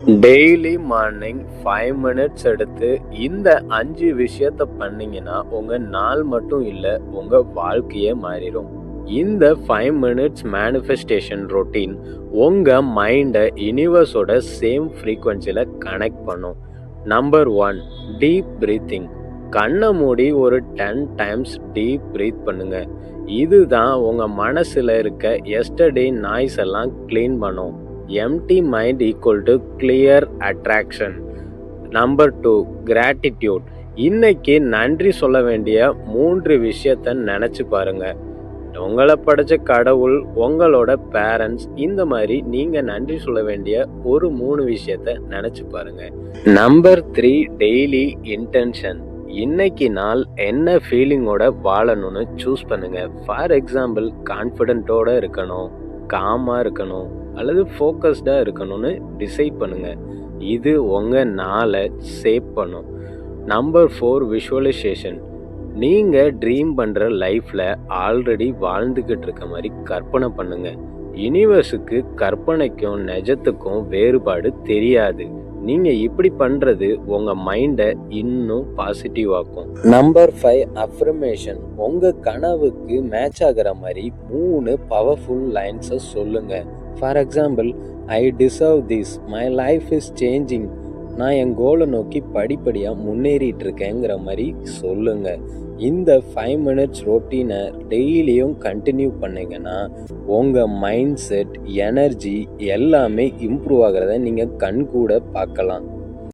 Daily morning five minutes எடுத்து இந்த அஞ்சு விஷயத்த பண்ணீங்கன்னா உங்கள் நாள் மட்டும் இல்லை உங்கள் வாழ்க்கையே மாறிடும் இந்த ஃபைவ் மினிட்ஸ் மேனிஃபெஸ்டேஷன் ரொட்டீன் உங்கள் மைண்டை யூனிவர்ஸோட சேம் ஃப்ரீக்வன்சியில் கனெக்ட் பண்ணும். நம்பர் ஒன் டீப் ப்ரீத்திங் கண்ணை மூடி ஒரு டென் டைம்ஸ் டீப் ப்ரீத் பண்ணுங்கள் இதுதான் உங்கள் மனசில் இருக்க எஸ்டர்டே நாய்ஸ் எல்லாம் க்ளீன் பண்ணும். Empty mind equal to clear attraction number two gratitude இன்னைக்கு நன்றி சொல்ல வேண்டிய மூன்று விஷயத்த நினச்சி பாருங்க. உங்களை படைச்ச கடவுள் உங்களோட பேரண்ட்ஸ் இந்த மாதிரி நீங்க நன்றி சொல்ல வேண்டிய ஒரு மூணு விஷயத்த நினைச்சு பாருங்க. நம்பர் த்ரீ டெய்லி இன்டென்ஷன் இன்னைக்கு நாள் என்ன ஃபீலிங்கோட வாழணும்னு சூஸ் பண்ணுங்க. ஃபார் எக்ஸாம்பிள் கான்ஃபிடென்ட்டோட இருக்கணும் காமாக இருக்கணும் அல்லது ஃபோக்கஸ்டாக இருக்கணும்னு டிசைட் பண்ணுங்கள் இது உங்கள் நாளை சேவ் பண்ணும். நம்பர் ஃபோர் விஷுவலைசேஷன் நீங்கள் ட்ரீம் பண்ணுற லைஃப்பில் ஆல்ரெடி வாழ்ந்துக்கிட்டு இருக்க மாதிரி கற்பனை பண்ணுங்கள் யூனிவர்ஸுக்கு கற்பனைக்கும் நிஜத்துக்கும் வேறுபாடு தெரியாது. நீங்கள் இப்படி பண்ணுறது உங்கள் மைண்டை இன்னும் பாசிட்டிவ் ஆக்கும். நம்பர் ஃபைவ் அஃப்ரமேஷன் உங்கள் கனவுக்கு மேட்ச் ஆகிற மாதிரி மூணு பவர்ஃபுல் லைன்ஸை சொல்லுங்கள் for example I deserve this my life is changing நான் என் கோலை நோக்கி படிப்படியாக முன்னேறிட்டு இருக்கேங்கிற மாதிரி சொல்லுங்க. இந்த ஃபைவ் மினிட்ஸ் ரொட்டீனை டெய்லியும் கண்டினியூ பண்ணீங்கன்னா உங்கள் மைண்ட் செட் எனர்ஜி எல்லாமே இம்ப்ரூவ் ஆகிறத நீங்கள் கண் கூட பார்க்கலாம்.